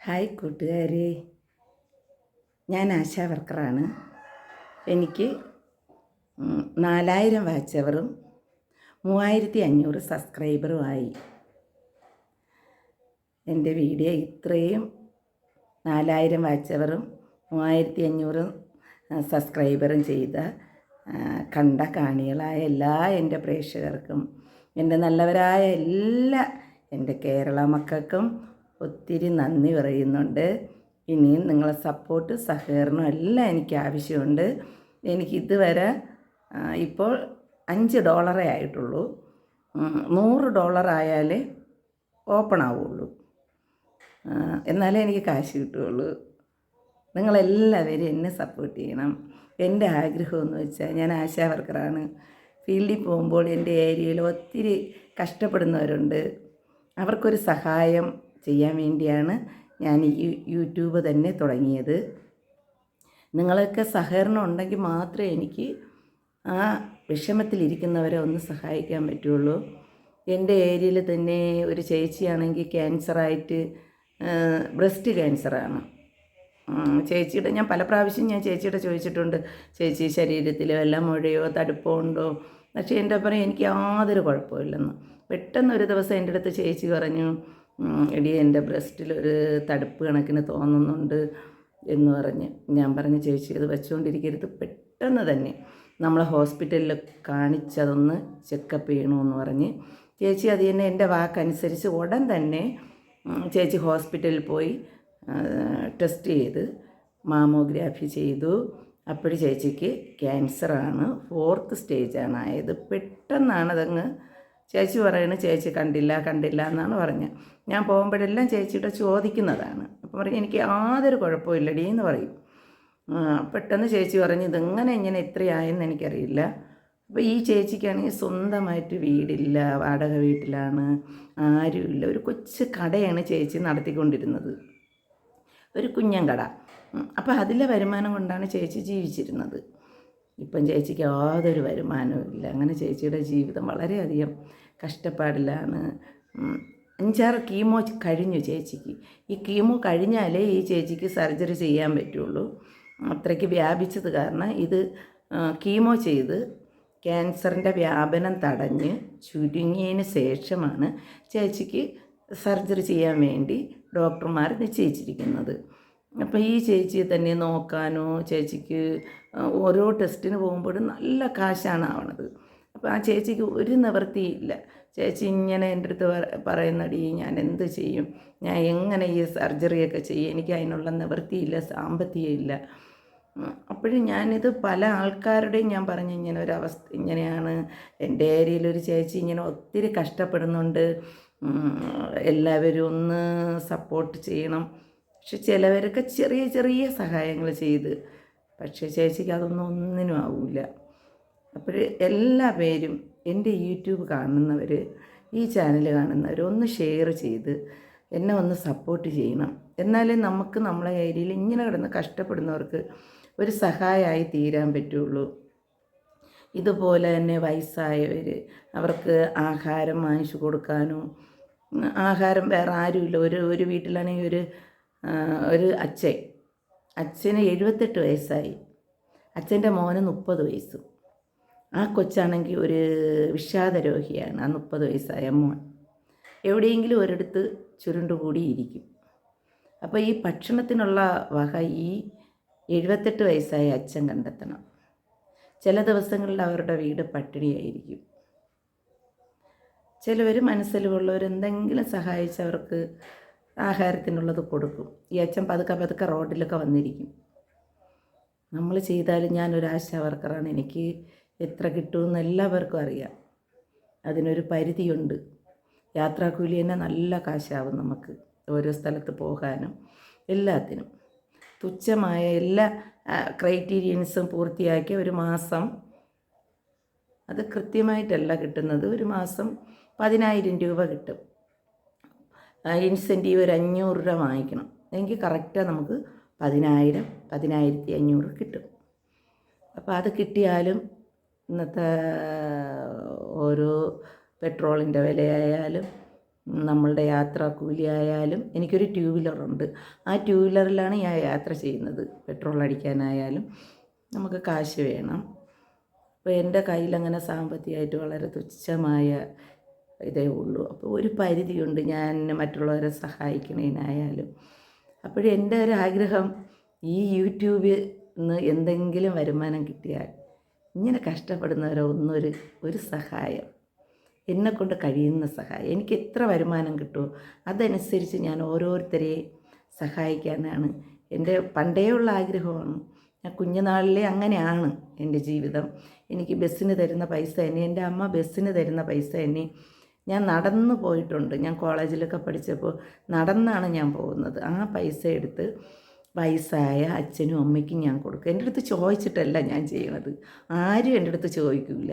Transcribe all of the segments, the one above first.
Hi കൂട്ടുകാരെ. ഞാൻ ആശാ വർക്കറാണ്. എനിക്ക് നാലായിരം വാച്ചവറും മൂവായിരത്തി അഞ്ഞൂറ് സബ്സ്ക്രൈബറുമായി. എന്റെ വീഡിയോ ഇത്രയും നാലായിരം വാച്ചവറും മൂവായിരത്തി അഞ്ഞൂറും സബ്സ്ക്രൈബറും ചെയ്ത കണ്ട കാണികളായ എല്ലാ എന്റെ പ്രേക്ഷകർക്കും എന്റെ നല്ലവരായ എല്ലാ എന്റെ കേരള മക്കൾക്കും ഒത്തിരി നന്ദി പറയുന്നുണ്ട്. ഇനിയും നിങ്ങളെ സപ്പോർട്ട് സഹകരണം എല്ലാം എനിക്ക് ആവശ്യമുണ്ട്. എനിക്ക് ഇതുവരെ ഇപ്പോൾ അഞ്ച് ഡോളറേ ആയിട്ടുള്ളൂ. നൂറ് ഡോളർ ആയാലേ ഓപ്പൺ ആവുള്ളൂ. എന്നാലേ എനിക്ക് കാശ് കിട്ടുകയുള്ളൂ. നിങ്ങളെല്ലാവരും എന്നെ സപ്പോർട്ട് ചെയ്യണം. എന്റെ ആഗ്രഹമെന്ന് വെച്ചാൽ ഞാൻ ആശാ വർക്കറാണ്. ഫീൽഡിൽ പോകുമ്പോൾ എന്റെ ഏരിയയിൽ ഒത്തിരി കഷ്ടപ്പെടുന്നവരുണ്ട്. അവർക്കൊരു സഹായം ചെയ്യാൻ വേണ്ടിയാണ് ഞാൻ ഈ യൂട്യൂബ് തന്നെ തുടങ്ങിയത്. നിങ്ങളൊക്കെ സഹകരണം ഉണ്ടെങ്കിൽ മാത്രമേ എനിക്ക് ആ വിഷമത്തിലിരിക്കുന്നവരെ ഒന്ന് സഹായിക്കാൻ പറ്റുള്ളൂ. എന്റെ ഏരിയയിൽ തന്നെ ഒരു ചേച്ചിയാണെങ്കിൽ ക്യാൻസറായിട്ട് ബ്രസ്റ്റ് ക്യാൻസറാണ്. ചേച്ചിയുടെ ഞാൻ പല പ്രാവശ്യം ഞാൻ ചേച്ചിയുടെ ചോദിച്ചിട്ടുണ്ട് ചേച്ചി ശരീരത്തിൽ വല്ല മുഴയോ തടുപ്പോ ഉണ്ടോ? പക്ഷേ എന്റെ പറയും എനിക്ക് യാതൊരു കുഴപ്പമില്ലെന്ന്. പെട്ടെന്ന് ഒരു ദിവസം എന്റെ അടുത്ത് ചേച്ചി പറഞ്ഞു "ഉം, എടി എന്റെ ബ്രസ്റ്റിലൊരു തടുപ്പ് കണക്കിന് തോന്നുന്നുണ്ട് എന്ന് പറഞ്ഞ് ഞാൻ പറഞ്ഞു ചേച്ചി അത് വെച്ചുകൊണ്ടിരിക്കരുത് പെട്ടെന്ന് തന്നെ നമ്മളെ ഹോസ്പിറ്റലിൽ കാണിച്ചതൊന്ന് ചെക്കപ്പ് ചെയ്യണമെന്ന് പറഞ്ഞ് ചേച്ചി അത് തന്നെ എന്റെ വാക്കനുസരിച്ച് ഉടൻ തന്നെ ചേച്ചി ഹോസ്പിറ്റലിൽ പോയി ടെസ്റ്റ് ചെയ്ത് മാമോഗ്രാഫി ചെയ്തു. അപ്പോഴും ചേച്ചിക്ക് ക്യാൻസറാണ് ഫോർത്ത് സ്റ്റേജാണ് ആയത്. പെട്ടെന്നാണ് അതങ്ങ് ചേച്ചി പറയണ ചേച്ചി കണ്ടില്ല കണ്ടില്ല എന്നാണ് പറഞ്ഞത് ഞാൻ പോകുമ്പോഴെല്ലാം ചേച്ചിയുടെ ചോദിക്കുന്നതാണ്. അപ്പം പറയും എനിക്ക് യാതൊരു കുഴപ്പമില്ലടി എന്ന് പറയും. പെട്ടെന്ന് ചേച്ചി പറഞ്ഞു ഇതെങ്ങനെ ഇങ്ങനെ ഇത്രയായെന്ന് എനിക്കറിയില്ല. അപ്പോൾ ഈ ചേച്ചിക്കാണെങ്കിൽ സ്വന്തമായിട്ട് വീടില്ല വാടക വീട്ടിലാണ് ആരുമില്ല. ഒരു കൊച്ചു കടയാണ് ചേച്ചി നടത്തിക്കൊണ്ടിരുന്നത്. ഒരു കുഞ്ഞൻ കട. അപ്പോൾ അതിലെ വരുമാനം കൊണ്ടാണ് ചേച്ചി ജീവിച്ചിരുന്നത്. ഇപ്പം ചേച്ചിക്ക് യാതൊരു വരുമാനവും ഇല്ല. അങ്ങനെ ചേച്ചിയുടെ ജീവിതം വളരെയധികം കഷ്ടപ്പാടിലാണ്. അഞ്ചാറ് കീമോ കഴിഞ്ഞു ചേച്ചിക്ക്. ഈ കീമോ കഴിഞ്ഞാലേ ഈ ചേച്ചിക്ക് സർജറി ചെയ്യാൻ പറ്റുള്ളൂ. അത്രയ്ക്ക് വ്യാപിച്ചത് കാരണം ഇത് കീമോ ചെയ്ത് ക്യാൻസറിന്റെ വ്യാപനം തടഞ്ഞ് ചുരുങ്ങിയതിന് ശേഷമാണ് ചേച്ചിക്ക് സർജറി ചെയ്യാൻ വേണ്ടി ഡോക്ടർമാർ നിശ്ചയിച്ചിരിക്കുന്നത്. അപ്പോൾ ഈ ചേച്ചിയെ തന്നെ നോക്കാനോ ചേച്ചിക്ക് ഓരോ ടെസ്റ്റിന് പോകുമ്പോഴും നല്ല കാശാണ് ആവണത്. അപ്പോൾ ആ ചേച്ചിക്ക് ഒരു നിവൃത്തിയില്ല. ചേച്ചി ഇങ്ങനെ എന്റെ അടുത്ത് പറ- പറയുന്നടി ഞാൻ എന്ത് ചെയ്യും? ഞാൻ എങ്ങനെ ഈ സർജറിയൊക്കെ ചെയ്യും? എനിക്ക് അതിനുള്ള നിവൃത്തിയില്ല സാമ്പത്തികമില്ല. അപ്പോഴും ഞാനിത് പല ആൾക്കാരുടെയും ഞാൻ പറഞ്ഞു ഇങ്ങനെ ഒരു അവസ്ഥ ഇങ്ങനെയാണ്. എന്റെ ഏരിയയിൽ ഒരു ചേച്ചി ഇങ്ങനെ ഒത്തിരി കഷ്ടപ്പെടുന്നുണ്ട്. എല്ലാവരും ഒന്ന് സപ്പോർട്ട് ചെയ്യണം. പക്ഷെ ചിലവരൊക്കെ ചെറിയ ചെറിയ സഹായങ്ങൾ ചെയ്ത്. പക്ഷേ ചേച്ചിക്ക് അതൊന്നും ഒന്നിനും ആവില്ല അപ്പോൾ എല്ലാ പേരും എന്റെ യൂട്യൂബ് കാണുന്നവർ ഈ ചാനൽ കാണുന്നവർ ഒന്ന് ഷെയർ ചെയ്ത് എന്നെ ഒന്ന് സപ്പോർട്ട് ചെയ്യണം. എന്നാലേ നമുക്ക് നമ്മളെ ഏരിയയിൽ ഇങ്ങനെ കിടന്ന് കഷ്ടപ്പെടുന്നവർക്ക് ഒരു സഹായമായി തീരാൻ പറ്റുള്ളൂ. ഇതുപോലെ തന്നെ വയസ്സായവർ അവർക്ക് ആഹാരം വാങ്ങിച്ചു കൊടുക്കാനോ ആഹാരം വേറെ ആരുമില്ല. ഒരു ഒരു വീട്ടിലാണെങ്കിൽ ഒരു ഒരു അച്ഛൻ. അച്ഛന് എഴുപത്തെട്ട് വയസ്സായി. അച്ഛന്റെ മോന് മുപ്പത് വയസ്സും. ആ കൊച്ചാണെങ്കിൽ ഒരു വിഷാദ രോഗിയാണ് ആ മുപ്പത് വയസ്സായ മോൻ. എവിടെയെങ്കിലും ഒരിടത്ത് ചുരുണ്ടുകൂടിയിരിക്കും അപ്പോൾ ഈ ഭക്ഷണത്തിനുള്ള വക ഈ എഴുപത്തെട്ട് വയസ്സായ അച്ഛൻ കണ്ടെത്തണം. ചില ദിവസങ്ങളിൽ അവരുടെ വീട് പട്ടിണിയായിരിക്കും. ചിലവർ മനസ്സിലുള്ളവർ എന്തെങ്കിലും സഹായിച്ച് ആഹാരത്തിനുള്ളത് കൊടുക്കും. ഈ അച്ഛൻ പതുക്കെ പതുക്കെ റോഡിലൊക്കെ വന്നിരിക്കും. നമ്മൾ ചെയ്താലും ഞാനൊരു ആശാ വർക്കറാണ്. എനിക്ക് എത്ര കിട്ടുമെന്ന് എല്ലാവർക്കും അറിയാം. അതിനൊരു പരിധിയുണ്ട്. യാത്രാക്കൂലി തന്നെ നല്ല കാശാവും നമുക്ക്. ഓരോ സ്ഥലത്ത് പോകാനും എല്ലാത്തിനും. തുച്ഛമായ എല്ലാ ക്രൈറ്റീരിയൻസും പൂർത്തിയാക്കി ഒരു മാസം അത് കൃത്യമായിട്ടല്ല കിട്ടുന്നത്. ഒരു മാസം പതിനായിരം രൂപ കിട്ടും. ഇൻസെന്റീവ് ഒരു അഞ്ഞൂറ് രൂപ വാങ്ങിക്കണം. എങ്കിൽ കറക്റ്റാണ് നമുക്ക് പതിനായിരം പതിനായിരത്തി അഞ്ഞൂറ് കിട്ടും. അപ്പോൾ അത് കിട്ടിയാലും ഇന്നത്തെ ഓരോ പെട്രോളിന്റെ വിലയായാലും നമ്മളുടെ യാത്രാ കൂലിയായാലും എനിക്കൊരു ടൂ വീലറുണ്ട് ആ ടൂ വീലറിലാണ് ഞാൻ യാത്ര ചെയ്യുന്നത്. പെട്രോൾ അടിക്കാനായാലും നമുക്ക് കാശ് വേണം. അപ്പോൾ എന്റെ കയ്യിലങ്ങനെ സാമ്പത്തികമായിട്ട് വളരെ തുച്ഛമായ ഇതേ ഉള്ളൂ. അപ്പോൾ ഒരു പരിധിയുണ്ട് ഞാൻ മറ്റുള്ളവരെ സഹായിക്കണേനായാലും. അപ്പോഴും എന്റെ ആഗ്രഹം ഈ യൂട്യൂബിൽ നിന്ന് എന്തെങ്കിലും വരുമാനം കിട്ടിയാൽ ഇങ്ങനെ കഷ്ടപ്പെടുന്നവരെ ഒന്നൊരു ഒരു സഹായം. എന്നെക്കൊണ്ട് കഴിയുന്ന സഹായം. എനിക്ക് എത്ര വരുമാനം കിട്ടുമോ അതനുസരിച്ച് ഞാൻ ഓരോരുത്തരെയും സഹായിക്കാനാണ്. എന്റെ പണ്ടേ ഉള്ള ആഗ്രഹമാണ്. ഞാൻ കുഞ്ഞുനാളിലെ അങ്ങനെയാണ് എന്റെ ജീവിതം. എനിക്ക് ബസ്സിന് തരുന്ന പൈസ തന്നെ എന്റെ അമ്മ ബസ്സിന് തരുന്ന പൈസ തന്നെ ഞാൻ നടന്നു പോയിട്ടുണ്ട്. ഞാൻ കോളേജിലൊക്കെ പഠിച്ചപ്പോൾ നടന്നാണ് ഞാൻ പോകുന്നത്. ആ പൈസ എടുത്ത് വയസ്സായ അച്ഛനും അമ്മയ്ക്കും ഞാൻ കൊടുക്കും. എന്റെ അടുത്ത് ചോദിച്ചിട്ടല്ല ഞാൻ ചെയ്യണത്. ആരും എന്റെ അടുത്ത് ചോദിക്കില്ല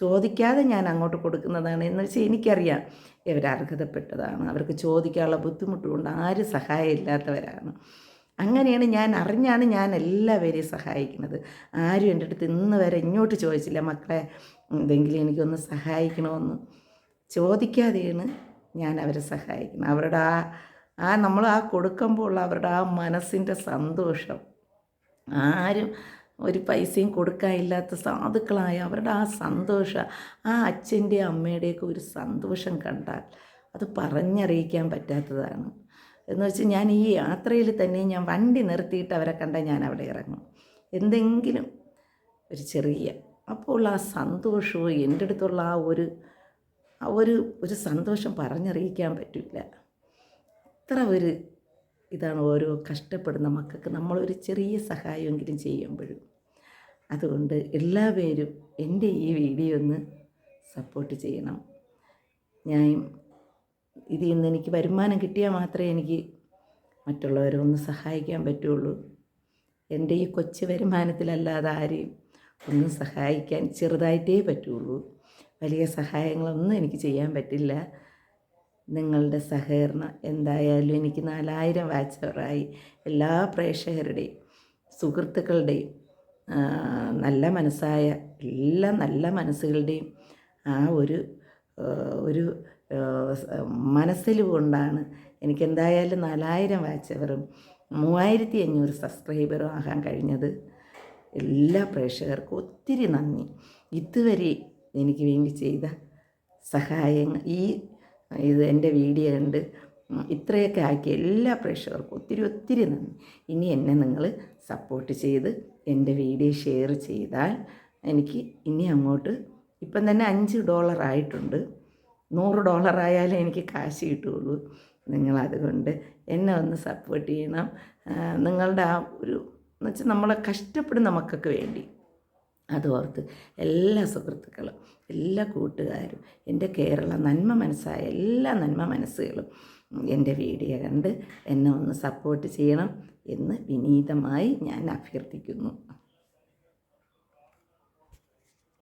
ചോദിക്കാതെ ഞാൻ അങ്ങോട്ട് കൊടുക്കുന്നതാണ് എന്ന് വെച്ചാൽ എനിക്കറിയാം. ഇവർ അർഹതപ്പെട്ടതാണ് അവർക്ക് ചോദിക്കാനുള്ള ബുദ്ധിമുട്ടുകൊണ്ട് ആരും സഹായം ഇല്ലാത്തവരാണ് അങ്ങനെയാണ് ഞാൻ അറിഞ്ഞാണ് ഞാൻ എല്ലാവരെയും സഹായിക്കുന്നത്. ആരും എന്റെ അടുത്ത് ഇന്ന് വരെ ഇങ്ങോട്ട് ചോദിച്ചില്ല മക്കളെ എന്തെങ്കിലും എനിക്കൊന്ന് സഹായിക്കണമെന്ന്. ചോദിക്കാതെയാണ് ഞാൻ അവരെ സഹായിക്കുന്നത്. അവരുടെ ആ ആ നമ്മൾ ആ കൊടുക്കുമ്പോൾ ഉള്ള അവരുടെ ആ മനസ്സിന്റെ സന്തോഷം. ആരും ഒരു പൈസയും കൊടുക്കാനില്ലാത്ത സാധുക്കളായ അവരുടെ ആ സന്തോഷം ആ അച്ഛന്റെ അമ്മയുടെയൊക്കെ ഒരു സന്തോഷം കണ്ടാൽ അത് പറഞ്ഞറിയിക്കാൻ പറ്റാത്തതാണ്. എന്ന് വെച്ചാൽ ഞാൻ ഈ യാത്രയിൽ തന്നെ ഞാൻ വണ്ടി നിർത്തിയിട്ട് അവരെ കണ്ടാൽ ഞാൻ അവിടെ ഇറങ്ങും. എന്തെങ്കിലും ഒരു ചെറിയ അപ്പോൾ ആ സന്തോഷവും എന്റെ അടുത്തുള്ള ആ ഒരു ആ ഒരു ഒരു സന്തോഷം പറഞ്ഞറിയിക്കാൻ പറ്റില്ല. അത്ര ഒരു ഇതാണ് ഓരോ കഷ്ടപ്പെടുന്ന മക്കൾക്ക് നമ്മളൊരു ചെറിയ സഹായമെങ്കിലും ചെയ്യുമ്പോഴും. അതുകൊണ്ട് എല്ലാവരും എന്റെ ഈ വീഡിയോ ഒന്ന് സപ്പോർട്ട് ചെയ്യണം. ഞാൻ ഇതിൽ നിന്ന് എനിക്ക് വരുമാനം കിട്ടിയാൽ മാത്രമേ എനിക്ക് മറ്റുള്ളവരെ ഒന്ന് സഹായിക്കാൻ പറ്റുള്ളൂ. എന്റെ ഈ കൊച്ചു വരുമാനത്തിലല്ലാതെ ആരെയും ഒന്നും സഹായിക്കാൻ ചെറുതായിട്ടേ പറ്റുള്ളൂ. വലിയ സഹായങ്ങളൊന്നും എനിക്ക് ചെയ്യാൻ പറ്റില്ല. നിങ്ങളുടെ സഹകരണം എന്തായാലും എനിക്ക് നാലായിരം വാച്ചവറായി എല്ലാ പ്രേക്ഷകരുടെയും സുഹൃത്തുക്കളുടെയും നല്ല മനസ്സായ എല്ലാ നല്ല മനസ്സുകളുടെയും ആ ഒരു ഒരു മനസ്സിൽ കൊണ്ടാണ് എനിക്കെന്തായാലും നാലായിരം വാച്ചവറും മൂവായിരത്തി അഞ്ഞൂറ് സബ്സ്ക്രൈബറും ആകാൻ കഴിഞ്ഞത്. എല്ലാ പ്രേക്ഷകർക്കും ഒത്തിരി നന്ദി. ഇതുവരെ എനിക്ക് വേണ്ടി ചെയ്ത സഹായങ്ങൾ ഈ ഇത് എന്റെ വീഡിയോ കണ്ട് ഇത്രയൊക്കെ ആക്കിയ എല്ലാ പ്രേക്ഷകർക്കും ഒത്തിരി ഒത്തിരി നന്ദി. ഇനി എന്നെ നിങ്ങൾ സപ്പോർട്ട് ചെയ്ത് എന്റെ വീഡിയോ ഷെയർ ചെയ്താൽ എനിക്ക് ഇനി അങ്ങോട്ട് ഇപ്പം തന്നെ അഞ്ച് ഡോളർ ആയിട്ടുണ്ട്. നൂറ് ഡോളർ ആയാലേ എനിക്ക് കാശ് കിട്ടുകയുള്ളൂ. നിങ്ങളതുകൊണ്ട് എന്നെ ഒന്ന് സപ്പോർട്ട് ചെയ്യണം. നിങ്ങളുടെ ആ ഒരു എന്ന് വെച്ചാൽ നമ്മളെ കഷ്ടപ്പെടുന്ന മക്കൾക്ക് വേണ്ടി. അതോർത്ത് എല്ലാ സുഹൃത്തുക്കളും എല്ലാ കൂട്ടുകാരും എന്റെ കേരള നന്മ മനസ്സായ എല്ലാ നന്മ മനസ്സുകളും എന്റെ വീഡിയോ കണ്ട് എന്നെ ഒന്ന് സപ്പോർട്ട് ചെയ്യണം എന്ന് വിനീതമായി ഞാൻ അഭ്യർത്ഥിക്കുന്നു.